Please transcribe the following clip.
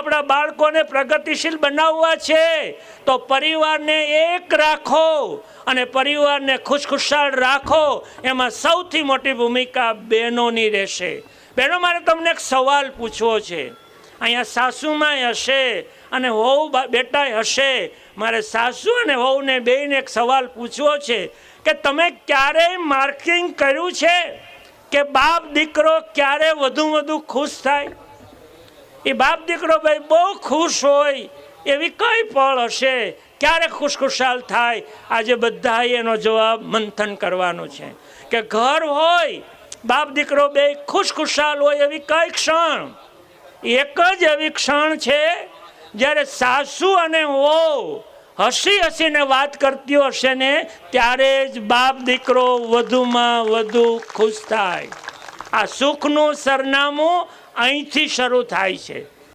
આપણા બાળકોને પ્રગતિશીલ બનાવવા છે, તો પરિવારને એક રાખો અને પરિવારને ખુશખુશાલ રાખો, એમાં સૌથી મોટી ભૂમિકા બહેનોની રહેશે. બહેનો, મારે તમને એક સવાલ પૂછવો છે. અહીંયા સાસુમાય હશે અને વહુ બેટાય હશે. મારે સાસુ અને વહુને બેને એક સવાલ પૂછવો છે કે તમે ક્યારેય માર્કિંગ કર્યું છે? કે બાપ દીકરો ક્યારે વધુ વધુ ખુશ થાય? એ બાપ દીકરો ભાઈ બહુ ખુશ હોય, એવી કઈ પળ હશે? ક્યારે ખુશખુશાલ થાય? આજે બધાએ એનો જવાબ મંથન કરવાનો છે કે ઘર હોય, બાપ દીકરો બે ખુશખુશાલ હોય એવી કઈ ક્ષણ? એક જ એવી ક્ષણ છે, જ્યારે સાસુ અને વહુ હસી હસીને વાત કરતી હશે ને, ત્યારે જ બાપ દીકરો વધુમાં વધુ ખુશ થાય. આ સુખનું સરનામું અહીંથી શરૂ થાય છે.